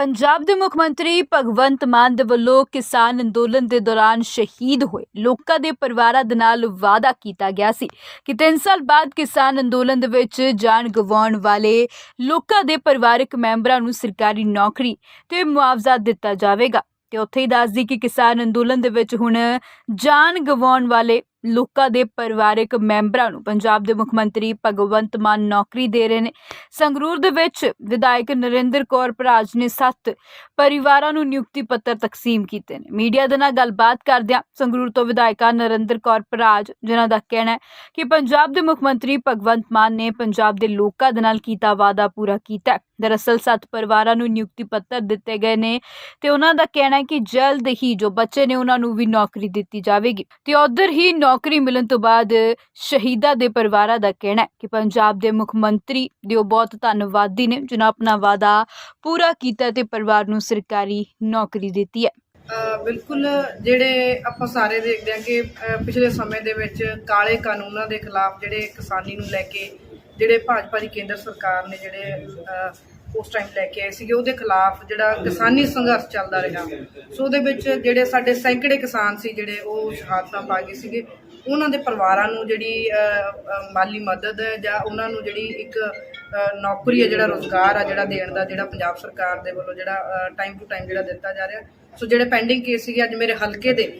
ਪੰਜਾਬ ਦੇ ਮੁੱਖ ਮੰਤਰੀ ਭਗਵੰਤ ਮਾਨ ਦੇ ਵੱਲੋਂ ਕਿਸਾਨ ਅੰਦੋਲਨ ਦੇ ਦੌਰਾਨ ਸ਼ਹੀਦ ਹੋਏ। ਲੋਕਾਂ ਦੇ ਪਰਿਵਾਰਾਂ ਦੇ ਨਾਲ ਵਾਅਦਾ ਕੀਤਾ ਗਿਆ ਸੀ ਕਿ 3 ਸਾਲ ਬਾਅਦ ਕਿਸਾਨ ਅੰਦੋਲਨ ਦੇ ਵਿੱਚ ਜਾਨ ਗਵਾਉਣ ਵਾਲੇ ਲੋਕਾਂ ਦੇ ਪਰਿਵਾਰਕ ਮੈਂਬਰਾਂ ਨੂੰ ਸਰਕਾਰੀ ਨੌਕਰੀ ਤੇ ਮੁਆਵਜ਼ਾ ਦਿੱਤਾ ਜਾਵੇਗਾ। ਤੇ ਉੱਥੇ ਹੀ ਦੱਸਦੀ ਕਿ ਕਿਸਾਨ ਅੰਦੋਲਨ ਦੇ ਵਿੱਚ ਹੁਣ ਜਾਨ ਗਵਾਉਣ ਵਾਲੇ ਲੋਕਾਂ ਦੇ ਪਰਿਵਾਰਕ ਮੈਂਬਰਾਂ ਨੂੰ ਪੰਜਾਬ ਦੇ ਮੁੱਖ ਮੰਤਰੀ ਭਗਵੰਤ ਮਾਨ ਨੌਕਰੀ ਦੇ ਰਹੇ ਨੇ। ਸੰਗਰੂਰ ਦੇ ਵਿੱਚ ਵਿਧਾਇਕ ਨਰਿੰਦਰ ਕੌਰ ਭਰਾਜ ਨੇ ਸੱਤ ਪਰਿਵਾਰਾਂ ਨੂੰ ਨਿਯੁਕਤੀ ਪੱਤਰ ਤਕਸੀਮ ਕੀਤੇ ਨੇ। ਮੀਡੀਆ ਦੇ ਨਾਲ ਗੱਲਬਾਤ ਕਰਦਿਆਂ ਸੰਗਰੂਰ ਤੋਂ ਵਿਧਾਇਕਾ ਨਰਿੰਦਰ ਕੌਰ ਭਰਾਜ, ਜਿਨ੍ਹਾਂ ਦਾ ਕਹਿਣਾ ਹੈ ਕਿ ਪੰਜਾਬ ਦੇ ਮੁੱਖ ਮੰਤਰੀ ਭਗਵੰਤ ਮਾਨ ਨੇ ਪੰਜਾਬ ਦੇ ਲੋਕਾਂ ਦੇ ਨਾਲ ਕੀਤਾ ਵਾਅਦਾ ਪੂਰਾ ਕੀਤਾ ਦਰਅਸਲ ਸੱਤ ਪਰਿਵਾਰਾਂ ਨੂੰ ਨਿਯੁਕਤੀ ਪੱਤਰ ਦਿੱਤੇ ਗਏ ਨੇ ਤੇ ਉਹਨਾਂ ਦਾ ਕਹਿਣਾ ਹੈ ਕਿ ਜਲਦ ਹੀ ਜੋ ਬੱਚੇ ਨੇ ਉਹਨਾਂ ਨੂੰ ਵੀ ਨੌਕਰੀ ਦਿੱਤੀ ਜਾਵੇਗੀ। ਤੇ ਉਧਰ ਹੀ ਨੌਕਰੀ ਮਿਲਣ ਤੋਂ ਬਾਅਦ ਸ਼ਹੀਦਾਂ ਦੇ ਪਰਿਵਾਰਾਂ ਦਾ ਕਹਿਣਾ ਹੈ ਕਿ ਪੰਜਾਬ ਦੇ ਮੁੱਖ ਮੰਤਰੀ ਦੇ ਉਹ ਬਹੁਤ ਧੰਨਵਾਦੀ ਨੇ ਜਿਨ੍ਹਾਂ ਆਪਣਾ ਵਾਅਦਾ ਪੂਰਾ ਕੀਤਾ ਤੇ ਪਰਿਵਾਰ ਨੂੰ ਸਰਕਾਰੀ ਨੌਕਰੀ ਦਿੱਤੀ ਹੈ। ਬਿਲਕੁਲ ਜਿਹੜੇ ਆਪਾਂ ਸਾਰੇ ਦੇਖਦੇ ਹਾਂ ਕਿ ਪਿਛਲੇ ਸਮੇਂ ਦੇ ਵਿੱਚ ਕਾਲੇ ਕਾਨੂੰਨਾਂ ਦੇ ਖਿਲਾਫ ਜਿਹੜੇ ਕਿਸਾਨੀ ਨੂੰ ਲੈ ਕੇ, ਜਿਹੜੇ ਭਾਜਪਾ ਦੀ ਕੇਂਦਰ ਸਰਕਾਰ ਨੇ ਜਿਹੜੇ ਉਸ ਟਾਈਮ ਲੈ ਕੇ ਆਏ ਸੀਗੇ, ਉਹਦੇ ਖਿਲਾਫ ਜਿਹੜਾ ਕਿਸਾਨੀ ਸੰਘਰਸ਼ ਚੱਲਦਾ ਰਿਹਾ। ਸੋ ਉਹਦੇ ਵਿੱਚ ਜਿਹੜੇ ਸਾਡੇ ਸੈਂਕੜੇ ਕਿਸਾਨ ਸੀ ਜਿਹੜੇ ਉਹ ਸ਼ਹਾਦਤਾਂ ਪਾ ਗਏ ਸੀਗੇ। ਉਹਨਾਂ ਦੇ ਪਰਿਵਾਰਾਂ ਨੂੰ ਜਿਹੜੀ ਮਾਲੀ ਮਦਦ ਹੈ ਜਾਂ ਉਹਨਾਂ ਨੂੰ ਜਿਹੜੀ ਇੱਕ ਨੌਕਰੀ ਹੈ, ਜਿਹੜਾ ਰੋਜ਼ਗਾਰ ਆ, ਜਿਹੜਾ ਦੇਣ ਦਾ, ਜਿਹੜਾ ਪੰਜਾਬ ਸਰਕਾਰ ਦੇ ਵੱਲੋਂ ਜਿਹੜਾ ਟਾਈਮ ਟੂ ਟਾਈਮ ਜਿਹੜਾ ਦਿੱਤਾ ਜਾ ਰਿਹਾ। ਸੋ ਜਿਹੜੇ ਪੈਂਡਿੰਗ ਕੇਸ ਸੀਗੇ, ਅੱਜ ਮੇਰੇ ਹਲਕੇ ਦੇ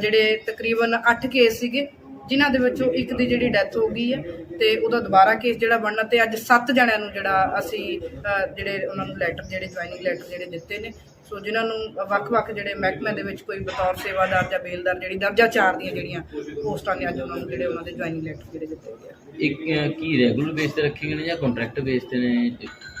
ਜਿਹੜੇ ਤਕਰੀਬਨ 8 ਕੇਸ ਸੀਗੇ ਜਿਨ੍ਹਾਂ ਦੇ ਵਿੱਚੋਂ ਇੱਕ ਦੀ ਜਿਹੜੀ ਡੈਥ ਹੋ ਗਈ ਹੈ ਤੇ ਉਹਦਾ ਦੁਬਾਰਾ ਕੇਸ ਜਿਹੜਾ ਬਣਨਾ ਤੇ ਅੱਜ 7 ਜਣਿਆਂ ਨੂੰ ਜਿਹੜਾ ਅਸੀਂ ਜਿਹੜੇ ਉਹਨਾਂ ਨੂੰ ਲੈਟਰ ਜਿਹੜੇ ਜੁਆਇਨਿੰਗ ਲੈਟਰ ਜਿਹੜੇ ਦਿੱਤੇ ਨੇ। ਸੋ ਜਿਨ੍ਹਾਂ ਨੂੰ ਵੱਖ-ਵੱਖ ਜਿਹੜੇ ਮਹਿਕਮਿਆਂ ਦੇ ਵਿੱਚ ਕੋਈ ਬਤੌਰ ਸੇਵਾਦਾਰ ਜਾਂ ਬੇਲਦਾਰ ਜਿਹੜੀ ਦਰਜਾ 4 ਦੀਆਂ ਜਿਹੜੀਆਂ ਪੋਸਟਾਂ ਨੇ ਅੱਜ ਉਹਨਾਂ ਨੂੰ ਜਿਹੜੇ ਉਹਨਾਂ ਦੇ ਜੁਆਇਨਿੰਗ ਲੈਟਰ ਜਿਹੜੇ ਦਿੱਤੇ ਗਏ। ਇੱਕ ਕੀ ਰੈਗੂਲਰ ਬੇਸ ਤੇ ਰੱਖੇ ਗਏ ਨੇ ਜਾਂ ਕੰਟਰੈਕਟ ਬੇਸ ਤੇ ਨੇ?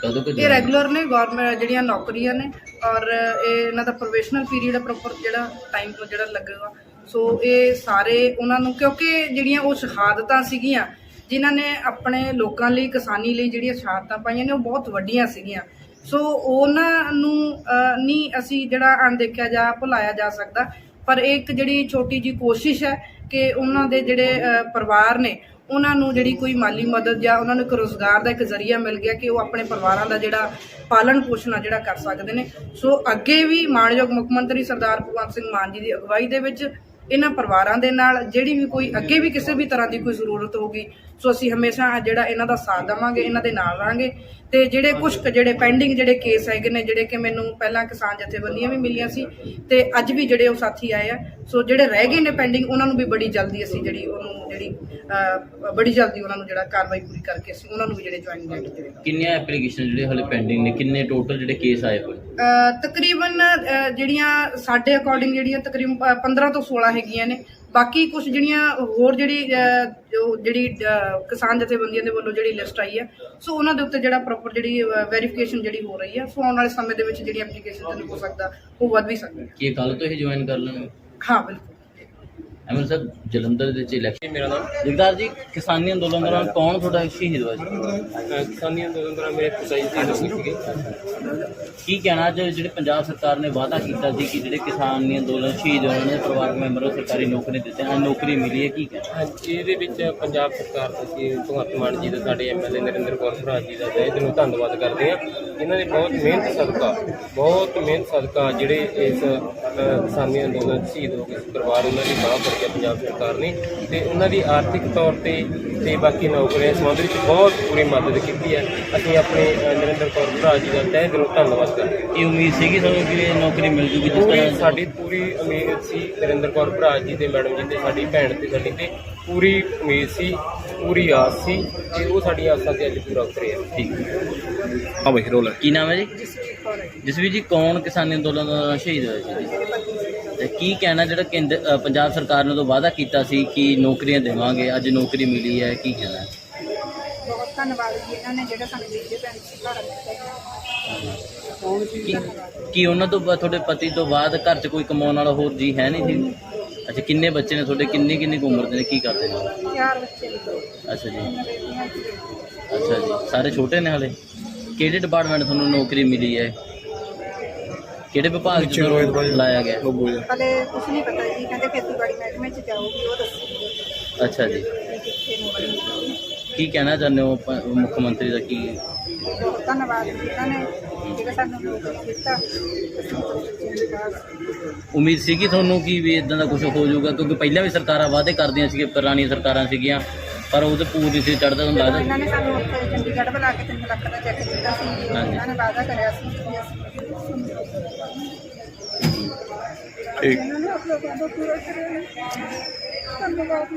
ਕਦੋਂ ਕੁ ਇਹ ਰੈਗੂਲਰ ਨੇ ਗਵਰਨਮੈਂਟ ਜਿਹੜੀਆਂ ਨੌਕਰੀਆਂ ਨੇ ਔਰ ਇਹ ਇਹਨਾਂ ਦਾ ਪ੍ਰੋਫੈਸ਼ਨਲ ਪੀਰੀਅਡ ਪ੍ਰੋਪਰ ਜਿਹੜਾ ਟਾਈਮ ਤੋਂ ਜਿਹੜਾ ਲੱਗੇਗਾ। ਸੋ ਇਹ ਸਾਰੇ ਉਹਨਾਂ ਨੂੰ, ਕਿਉਂਕਿ ਜਿਹੜੀਆਂ ਉਹ ਸ਼ਹਾਦਤਾਂ ਸੀਗੀਆਂ, ਜਿਨ੍ਹਾਂ ਨੇ ਆਪਣੇ ਲੋਕਾਂ ਲਈ, ਕਿਸਾਨੀ ਲਈ ਜਿਹੜੀਆਂ ਸ਼ਹਾਦਤਾਂ ਪਾਈਆਂ ਨੇ, ਉਹ ਬਹੁਤ ਵੱਡੀਆਂ ਸੀਗੀਆਂ। ਸੋ ਉਹਨਾਂ ਨੂੰ ਨਹੀਂ ਅਸੀਂ ਜਿਹੜਾ ਅਣਦੇਖਿਆ ਜਾ, ਭੁਲਾਇਆ ਜਾ ਸਕਦਾ, ਪਰ ਇਹ ਇੱਕ ਜਿਹੜੀ ਛੋਟੀ ਜੀ ਕੋਸ਼ਿਸ਼ ਹੈ ਕਿ ਉਹਨਾਂ ਦੇ ਜਿਹੜੇ ਪਰਿਵਾਰ ਨੇ, ਉਹਨਾਂ ਨੂੰ ਜਿਹੜੀ ਕੋਈ ਮਾਲੀ ਮਦਦ ਜਾਂ ਉਹਨਾਂ ਨੂੰ ਇੱਕ ਰੋਜ਼ਗਾਰ ਦਾ ਇੱਕ ਜ਼ਰੀਆ ਮਿਲ ਗਿਆ ਕਿ ਉਹ ਆਪਣੇ ਪਰਿਵਾਰਾਂ ਦਾ ਜਿਹੜਾ ਪਾਲਣ ਪੋਸ਼ਣ ਆ ਜਿਹੜਾ ਕਰ ਸਕਦੇ ਨੇ। ਸੋ ਅੱਗੇ ਵੀ ਮਾਨਯੋਗ ਮੁੱਖ ਮੰਤਰੀ ਸਰਦਾਰ ਭਗਵੰਤ ਸਿੰਘ ਮਾਨ ਜੀ ਦੀ ਅਗਵਾਈ ਦੇ ਵਿੱਚ ਇਹਨਾਂ ਪਰਿਵਾਰਾਂ ਦੇ ਨਾਲ, ਜਿਹੜੀ ਵੀ ਕੋਈ ਅੱਗੇ ਵੀ ਕਿਸੇ ਵੀ ਤਰ੍ਹਾਂ ਦੀ ਕੋਈ ਜ਼ਰੂਰਤ ਹੋਊਗੀ ਸੋ ਅਸੀਂ ਹਮੇਸ਼ਾ ਜਿਹੜਾ ਇਹਨਾਂ ਦਾ ਸਾਥ ਦੇਵਾਂਗੇ ਇਹਨਾਂ ਦੇ ਨਾਲ ਰਹਾਂਗੇ। ਤੇ ਜਿਹੜੇ ਕੁਝ ਜਿਹੜੇ ਪੈਂਡਿੰਗ ਜਿਹੜੇ ਕੇਸ ਹੈਗੇ ਨੇ ਜਿਹੜੇ ਕਿ ਮੈਨੂੰ ਪਹਿਲਾਂ ਕਿਸਾਨ ਜਥੇਬੰਦੀਆਂ ਵੀ ਮਿਲੀਆਂ ਸੀ ਤੇ ਅੱਜ ਵੀ ਜਿਹੜੇ ਉਹ ਸਾਥੀ ਆਏ ਆ। ਸੋ ਜਿਹੜੇ ਰਹਿ ਗਏ ਨੇ ਪੈਂਡਿੰਗ ਉਹਨਾਂ ਨੂੰ ਵੀ ਬੜੀ ਜਲਦੀ ਅਸੀਂ ਜਿਹੜੀ ਉਹਨੂੰ ਜਿਹੜੀ ਬੜੀ ਜਲਦੀ ਉਹਨਾਂ ਨੂੰ ਜਿਹੜਾ ਕਾਰਵਾਈ ਪੂਰੀ ਕਰਕੇ ਅਸੀਂ ਉਹਨਾਂ ਨੂੰ ਵੀ ਜਿਹੜੇ ਜੁਆਇਨ ਲੈਟਰ ਦੇਵਾਂਗੇ ਕਿੰਨੀਆਂ ਐਪਲੀਕੇਸ਼ਨ ਜਿਹੜੇ ਹਲੇ ਪੈਂਡਿੰਗ ਨੇ? ਕਿੰਨੇ ਟੋਟਲ ਜਿਹੜੇ ਕੇਸ ਆਏ ਹੋਏ? ਤਕਰੀਬਨ ਜਿਹੜੀਆਂ ਸਾਡੇ ਅਕੋਰਡਿੰਗ ਜਿਹੜੀਆਂ ਤਕਰੀਬਨ ਪ- 15 ਤੋਂ 16 ਹੈਗੀਆਂ ਨੇ। ਬਾਕੀ ਕੁਝ ਜਿਹੜੀਆਂ ਹੋਰ ਜਿਹੜੀ ਜੋ ਜਿਹੜੀ ਕਿਸਾਨ ਜਥੇਬੰਦੀਆਂ ਦੇ ਵੱਲੋਂ ਜਿਹੜੀ ਲਿਸਟ ਆਈ ਹੈ ਸੋ ਉਹਨਾਂ ਦੇ ਉੱਤੇ ਜਿਹੜਾ ਪ੍ਰੋਪਰ ਜਿਹੜੀ ਵੈਰੀਫਿਕੇਸ਼ਨ ਜਿਹੜੀ ਹੋ ਰਹੀ ਹੈ ਸੋ ਆਉਣ ਵਾਲੇ ਸਮੇਂ ਦੇ ਵਿੱਚ ਜਿਹੜੀ ਐਪਲੀਕੇਸ਼ਨ ਹੋ ਸਕਦਾ ਉਹ ਵੱਧ ਵੀ ਸਕਦਾ ਹੈ। ਕੀ ਕੱਲ ਤੋਂ ਹੀ ਜੁਆਇਨ ਕਰ ਲੈਣਗੇ ਹਾਂ ਬਿਲਕੁਲ ਐਮਐਲ ਸਾਹਿਬ ਜਲੰਧਰ ਦੇ ਵਿੱਚ ਇਲੈਕਸ਼ਨ ਮੇਰਾ ਨਾਮ ਜਗਦਾਰ ਜੀ ਕਿਸਾਨੀ ਅੰਦੋਲਨ ਦੌਰਾਨ ਕੌਣ ਤੁਹਾਡਾ ਸ਼ਹੀਦ ਹੋਇਆ ਸੀ? ਕਿਸਾਨੀ ਅੰਦੋਲਨ ਦੌਰਾਨ ਮੇਰੇ ਪਿਤਾ ਜੀ ਗਏ ਸੀਗੇ। ਕੀ ਕਹਿਣਾ ਅੱਜ ਜਿਹੜੇ ਪੰਜਾਬ ਸਰਕਾਰ ਨੇ ਵਾਅਦਾ ਕੀਤਾ ਸੀ ਕਿ ਜਿਹੜੇ ਕਿਸਾਨੀ ਅੰਦੋਲਨ ਸ਼ਹੀਦ ਹੋਏ ਉਹਨਾਂ ਦੇ ਪਰਿਵਾਰਕ ਮੈਂਬਰਾਂ ਨੂੰ ਸਰਕਾਰੀ ਨੌਕਰੀ ਦਿੱਤੇ ਹਨ ਨੌਕਰੀ ਮਿਲੀ ਹੈ ਕੀ ਕਹਿਣਾ? ਇਹਦੇ ਵਿੱਚ ਪੰਜਾਬ ਸਰਕਾਰ ਦਾ ਸੀ ਭਗਵੰਤ ਮਾਨ ਜੀ ਦਾ ਸਾਡੇ ਐਮਐਲਏ ਨਰਿੰਦਰ ਕੌਰ ਭਰਾਜ ਜੀ ਦਾ ਤਹਿ ਦਿਲੋਂ ਧੰਨਵਾਦ ਕਰਦੇ ਹਾਂ। ਇਹਨਾਂ ਦੀ ਬਹੁਤ ਮਿਹਨਤ ਸਦਕਾ ਬਹੁਤ ਮਿਹਨਤ ਸਦਕਾ ਜਿਹੜੇ ਇਸ ਕਿਸਾਨੀ ਅੰਦੋਲਨ ਸ਼ਹੀਦ ਹੋ ਗਏ ਪਰਿਵਾਰ ਉਹਨਾਂ ਦੀ ਬਾਹ ਫੜ ਕੇ ਪੰਜਾਬ ਸਰਕਾਰ ਨੇ ਤੇ ਉਹਨਾਂ ਦੀ ਆਰਥਿਕ ਤੌਰ ਤੇ ਤੇ ਬਾਕੀ ਨੌਕਰੀਆਂ ਸੰਬੰਧ ਵਿੱਚ ਬਹੁਤ ਪੂਰੀ ਮਦਦ ਕੀਤੀ ਹੈ। ਅਸੀਂ ਆਪਣੇ ਨਰਿੰਦਰ ਕੌਰ ਭਰਾਜ ਜੀ ਦਾ ਤਹਿ ਦਿਲੋਂ ਧੰਨਵਾਦ ਕਰਦੇ ਹਾਂ। ਕੀ ਉਮੀਦ ਸੀਗੀ ਤੁਹਾਨੂੰ ਕਿ ਇਹ ਨੌਕਰੀ ਮਿਲ ਜੂਗੀ ਜਿਸ ਤਰ੍ਹਾਂ ਸਾਡੀ ਪੂਰੀ ਉਮੀਦ ਸੀ ਨਰਿੰਦਰ ਕੌਰ ਭਰਾਜ ਜੀ ਤੇ ਮੈਡਮ ਜੀ ਤੇ ਸਾਡੀ ਭੈਣ ਤੇ ਸਾਡੀ ਤੇ ਪੂਰੀ ਉਮੀਦ ਸੀ ਪੂਰੀ ਆਸ ਸੀ ਤੇ ਉਹ ਸਾਡੀਆਂ ਆਸਾਂ ਤੇ ਅੱਜ ਪੂਰਾ ਉਤਰਿਆ ਠੀਕ। ਹਾਂ ਬਈ ਰੋਲ। ਹੈ ਕੀ ਨਾਮ ਹੈ ਜੀ? ਜਸਵੀਰ ਜੀ। ਕੌਣ ਕਿਸਾਨੀ ਅੰਦੋਲਨ ਦਾ ਸ਼ਹੀਦ ਹੋਇਆ ਸੀ? ਜੀ ਤੇ ਕੀ ਕਹਿਣਾ ਜਿਹੜਾ ਕੇਂਦਰ ਅ, ਪੰਜਾਬ ਸਰਕਾਰ ਨੇ ਤੋਂ ਵਾਅਦਾ ਕੀਤਾ ਸੀ ਕਿ ਨੌਕਰੀਆਂ ਦੇਵਾਂਗੇ ਅੱਜ ਨੌਕਰੀ ਮਿਲੀ ਹੈ ਕੀ ਕਹਿਣਾ ਹੈ? ਬਹੁਤ ਧੰਨਵਾਦ ਜੀ ਇਹਨਾਂ ਨੇ ਜਿਹੜਾ ਸਾਨੂੰ ਸਹਾਰਾ ਦਿੱਤਾ ਜੀ ਕੀ ਕੀ ਉਹਨਾਂ ਤੋਂ ਬਾ- ਤੁਹਾਡੇ ਪਤੀ ਤੋਂ ਬਾਅਦ ਘਰ 'ਚ ਕੋਈ ਕਮਾਉਣ ਵਾਲਾ ਹੋਰ ਜੀ ਹੈ ਨਹੀਂ ਜੀ ਅੱਛਾ ਕਿੰਨੇ ਬੱਚੇ ਨੇ ਤੁਹਾਡੇ? ਕਿੰਨੀ ਕਿੰਨੀ ਕੁ ਉਮਰ ਦੇ ਨੇ? ਕੀ ਕਰਦੇ ਨੇ? ਚਾਰ ਬੱਚੇ ਨੇ। ਅੱਛਾ ਜੀ। ਅੱਛਾ ਜੀ। ਸਾਰੇ ਛੋਟੇ ਨੇ ਹਲੇ? ਕਿਹੜੇ ਡਿਪਾਰਟਮੈਂਟ ਤੁਹਾਨੂੰ ਨੌਕਰੀ ਮਿਲੀ ਹੈ? ਕਿਹੜੇ ਵਿਭਾਗ 'ਚ ਤੁਹਾਨੂੰ ਲਾਇਆ ਗਿਆ? ਹਲੇ ਕੁਝ ਨਹੀਂ ਪਤਾ ਜੀ। ਕਹਿੰਦੇ ਖੇਤੀਬਾੜੀ ਮਹਿਕਮੇ ਚ ਜਾਊਗੀ ਉਹ ਦੱਸੂਗੀ। ਅੱਛਾ ਜੀ। ਕਿ ਕਹਿਣਾ ਚਾਹੁੰਦੇ ਹੋ ਮੁੱਖ ਮੰਤਰੀ ਦਾ? ਕੀ ਧੰਨਵਾਦ ਜੀ। ਇਹਨਾਂ ਨੇ ਜਿਹੜਾ ਸਾਨੂੰ ਨੌਕਰੀ ਦਿੱਤਾ ਅਸੀਂ ਉਮੀਦ ਸੀਗੀ ਤੁਹਾਨੂੰ ਕਿ ਵੀ ਇਦਾਂ ਦਾ ਕੁਝ ਹੋ ਜਾਊਗਾ? ਕਿਉਂਕਿ ਪਹਿਲਾਂ ਵੀ ਸਰਕਾਰਾਂ ਵਾਅਦੇ ਕਰਦੀਆਂ ਸੀਗੀਆਂ ਪੁਰਾਣੀਆਂ ਸਰਕਾਰਾਂ ਸੀਗੀਆਂ ਪਰ ਉਹਦੇ ਪੂਰੀ ਸੀ ਚੜਦਾ ਹੁੰਦਾ ਲੱਗਦਾ ਇਹਨਾਂ ਨੇ ਸਾਨੂੰ ਉੱਥੇ ਚੰਡੀਗੜ੍ਹ ਬੁਲਾ ਕੇ 3 ਲੱਖ ਦਾ ਚੈੱਕ ਦਿੱਤਾ ਸੀ। ਇਹਨਾਂ ਨੇ ਵਾਅਦਾ ਕਰਿਆ ਸੀ ਕਿ ਅਸੀਂ ਠੀਕ ਇਹਨਾਂ ਨੇ ਆਪਣਾ ਵਾਅਦਾ ਪੂਰਾ ਕਰਿਆ ਧੰਨਵਾਦ।